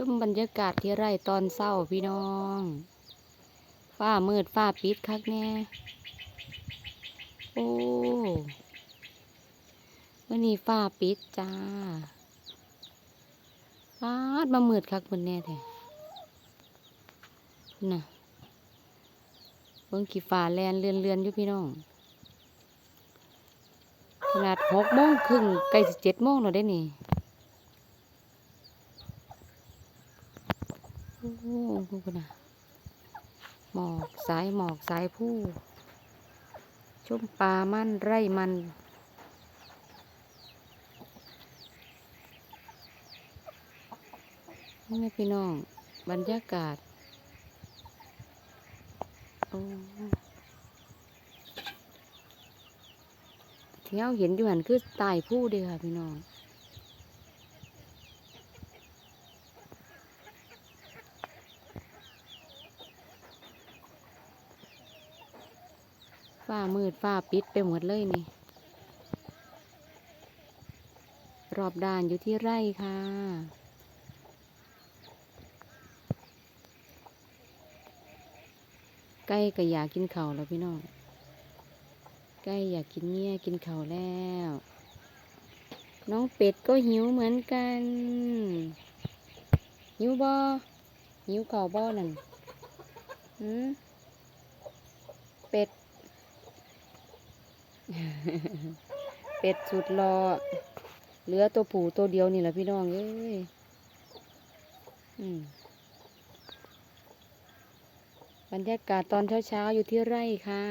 ชมบรรยากาศที่ไร่ตอนเศร้าพี่น้องฟ้ามืดฟ้าปิดคักแน่โอ้วันนี้ฟ้าปิดจ้าฟ้าดมามืดคักบนแน่แท้น่ะเบิ่งกี่ฟ้าแลนเลือนเลือนๆอยู่พี่น้อง ขนาดหกโมงครึ่งใกล้สิเจ็ดโมงแล้วได้นี่ โอ้โหพวกน่ะหมอกสายหมอกสายผู้ชมปลามันไร่มันนี่แม่พี่น้อง บรรยากาศ โอ้ที่เราเห็นอยู่หันคือตายผู้เดียค่ะพี่น้อง ฝ้ามืดฝ้าปิดไปหมดเลยนี่ รอบด้านอยู่ที่ไร่ค่ะ ใกล้ก็อยากกินเข้าแล้วพี่น้องใกล้อยากกินเงี้ยกินเข้าแล้ว น้องเป็ดก็หิวเหมือนกัน หิวบ่หิวข้าวบ่นั่นหืมเป็ด เป็ดสุดรอเหลือตัวผู้ตัวเดียวนี่แหละพี่น้องเอ้ยอืมบรรยากาศตอนเช้าๆอยู่ที่ไร่ค่ะ